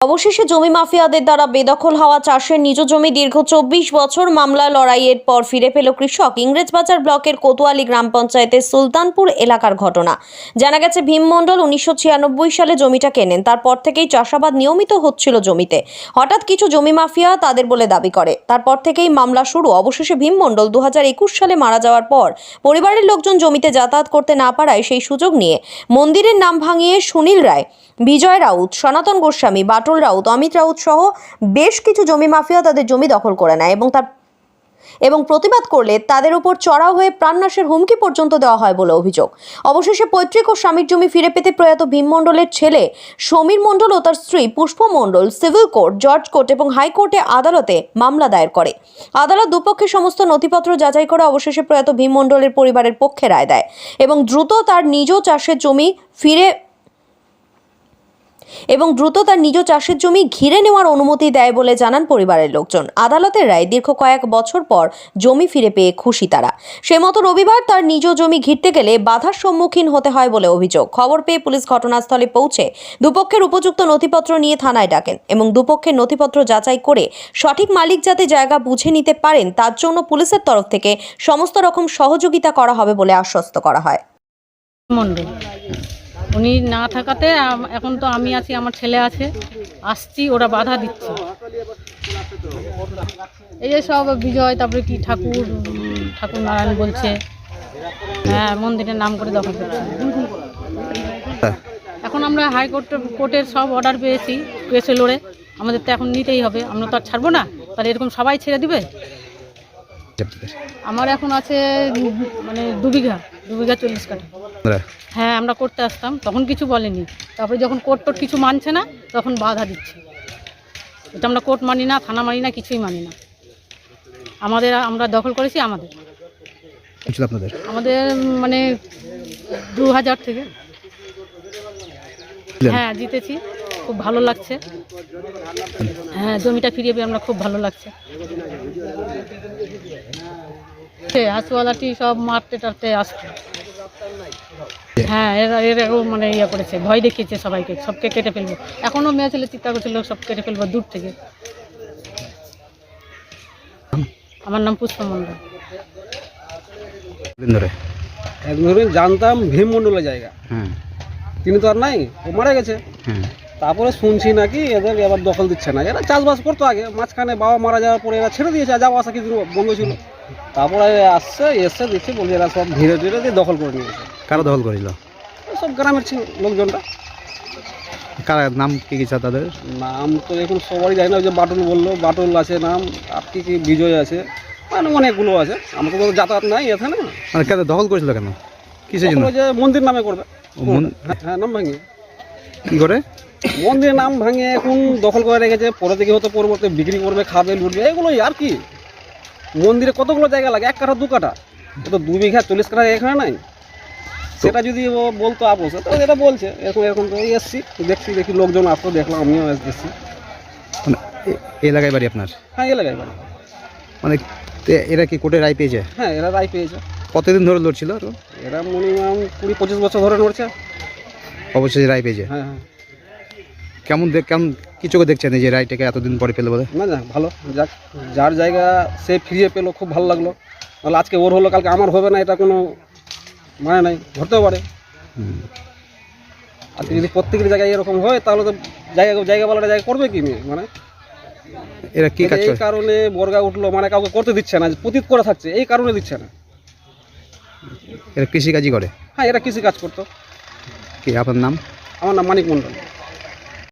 অবশেষে জমি মাফিয়াদের দ্বারা বেদখল হওয়া চাষের নিজ জমি দীর্ঘ চব্বিশ বছর মামলা লড়াইয়ের পর ফিরে পেল কৃষক। ইংরেজবাজার ব্লকের কোতোয়ালি গ্রাম পঞ্চায়েতের সুলতানপুর এলাকার ঘটনা। জানা গেছে, ভীম মণ্ডল উনিশশো ছিয়ানব্বই সালে জমিটা কেনেন। তারপর থেকেই চাষাবাদ নিয়মিত হচ্ছিল জমিতে। হঠাৎ কিছু জমি মাফিয়া তাদের বলে দাবি করে। তারপর থেকেই মামলা শুরু। অবশেষে ভীম মণ্ডল দু হাজার একুশ সালে মারা যাওয়ার পর পরিবারের লোকজন জমিতে যাতায়াত করতে না পারায় সেই সুযোগ নিয়ে মন্দিরের নাম ভাঙিয়ে সুনীল রায়, বিজয় রাউত, সনাতন গোস্বামী বাটুল রাউত অমিত রাউত সহ বেশ কিছু জমি মাফিয়া তাদের জমি দখল করে নেয় এবং তার এবং প্রতিবাদ করলে তাদের উপর চড়াও হয়ে প্রাণনাশের হুমকি পর্যন্ত দেওয়া হয় বলে অভিযোগ। অবশেষে পৈতৃক ও স্বামীর জমি ফিরে পেতে প্রয়াত ভীম মণ্ডলের ছেলে সমীর মণ্ডল ও তার স্ত্রী Pushpa Mondal civil court judge court এবং হাইকোর্টে আদালতে মামলা দায়ের করে। আদালত দুপক্ষের সমস্ত নথিপত্র যাচাই করে অবশেষে প্রয়াত ভীম মণ্ডলের পরিবারের পক্ষে রায় দেয় এবং দ্রুত তার নিজ চাষের জমি ফিরে এবং দ্রুত তার নিজ চাষের জমি ঘিরে নেওয়ার অনুমতি দেয় বলে জানান পরিবারের লোকজন। আদালতের রায় দীর্ঘ কয়েক বছর পর জমি ফিরে পেয়ে খুশি তারা। সে মতো রবিবার তার নিজ জমি ঘিরতে গেলে বাধার সম্মুখীন হতে হয় বলে অভিযোগ। খবর পেয়ে পুলিশ ঘটনাস্থলে পৌঁছে দুপক্ষের উপযুক্ত নথিপত্র নিয়ে থানায় ডাকেন এবং দুপক্ষের নথিপত্র যাচাই করে সঠিক মালিক যাতে জায়গা বুঝে নিতে পারেন, তার জন্য পুলিশের তরফ থেকে সমস্ত রকম সহযোগিতা করা হবে বলে আশ্বস্ত করা হয়। মণ্ডল উনি না থাকাতে এখন তো আমি আছি, আমার ছেলে আছে, আসছি, ওরা বাধা দিচ্ছে। এই যে সব বিজয়, তারপরে কি ঠাকুর ঠাকুর নারায়ণ বলছে। হ্যাঁ মন্দিরের নাম করে দখল করছে। এখন আমরা হাইকোর্ট, কোর্টের সব অর্ডার পেয়েছি কেসে লড়ে। আমাদের তো এখন নিতেই হবে, আমরা তো আর ছাড়বো না। তাহলে এরকম সবাই ছেড়ে দিবে? আমার এখন আছে মানে দু বিঘা দু বিঘা চল্লিশ কাঠা। হ্যাঁ আমরা করতে আসতাম তখন কিছু বলেনি। তারপরে যখন কোর্ট টোট কিছু মানছে না তখন বাধা দিচ্ছে। এটা আমরা কোর্ট মানি না থানা মানি না কিছুই মানি না। আমাদের আমরা দখল করেছি আমাদের। আপনাদের? আমাদের মানে দু হাজার থেকে। হ্যাঁ জিতেছি। খুব ভালো লাগছে। হ্যাঁ জমিটা ফিরিয়ে পেয়ে আমরা খুব ভালো লাগছে। হাসুয়ালাটি সব মারতে টারতে আসছে হ্যাঁ এরা এরাও মানে ইয়ে করেছে ভয় দেখিয়েছে সবাইকে সবকে কেটে ফেলব। এখনও মেয়ে ছেলে চিৎকার করছিল সব কেটে ফেলব দূর থেকে। আমার নাম পুষ্প মন্ডল ধরে জানতাম ভীম মন্ডলের জায়গা। হ্যাঁ। তিনি তো আর নাই ও মারা গেছে। হ্যাঁ। তারপরে শুনছি নাকি এদের এবার দখল দিচ্ছে না এরা চাষবাস করতো আগে মাঝখানে বাবা মারা যাওয়ার পরে এরা ছেড়ে দিয়েছে যাওয়া আসা কিছু বন্ধ ছিল। তারপরে আসছে এসছে দেখছি বলছে এরা সব ধীরে ধীরে দিয়ে দখল করে নিয়েছে। কারা দখল করেছিল সব গ্রামের ছিল লোকজনটা কারা নাম কি কি তাদের? নাম তো এখন সবারই জানি না ওই যে বাটুল বলল বাটুল আছে নাম আর কি কি বিজয় আছে মানে অনেকগুলো আছে। আমার তো যাতায়াত নাই এখানে। মানে কেন দখল করেছিল কেন? কিসের জন্য? যে মন্দির নামে করবে। হ্যাঁ, হ্যাঁ নাম ভাঙিয়ে। কি করে? মন্দিরের নাম ভাঙিয়ে এখন দখল করে রেখেছে পরে থেকে হয়তো পরবর্তী বিক্রি করবে খাবে লুটবে এগুলোই আর কি? মন্দিরে কতগুলো জায়গা লাগে? এক কাঠা দু কাঠা। এ তো দু বিঘা চল্লিশ কাঠা এখানে নাই। সেটা যদি ও বলতো আপোষ তো এটা বলছে। এরকম এরকম তো এসছি দেখছি দেখি লোকজন আসতো দেখলাম আমিও এসেছি। মানে এলাকায় বাড়ি আপনার? হ্যাঁ এলাকায় বাড়ি। মানে এরা কি কোর্টে রায় পেয়েছে? হ্যাঁ এরা রায় পেয়েছে। কতদিন ধরে লড়ছিল তো এরা মিনিমাম কুড়ি পঁচিশ বছর ধরে নড়ছে অবশ্যই রায় পেয়েছে। হ্যাঁ হ্যাঁ। কেমন দেখ কেমন কি চোখে দেখছেন এই যে রায়টাকে এতদিন পরে পেলে বলে? না না ভালো। যাক যার জায়গা সে ফিরিয়ে পেল খুব ভালো লাগল। নাহলে আজকে ওর হলো কালকে আমার হবে না এটা কোনো মানে নাই ঘটতেও পারে। আজকে যদি প্রত্যেকের জায়গায় এরকম হয় তাহলে তো জায়গা জায়গাওয়ালারা জায়গা করবে কি মেয়ে মানে? এরা কি কাজ এই কারণে বর্গা উঠল মানে কাউকে করতে দিচ্ছে না প্রতীত করে থাকছে এই কারণে দিচ্ছে না। এরা কৃষিকাজই করে? হ্যাঁ এরা কৃষিকাজ করতো। কি আপনার নাম? আমার নাম মানিক মণ্ডল।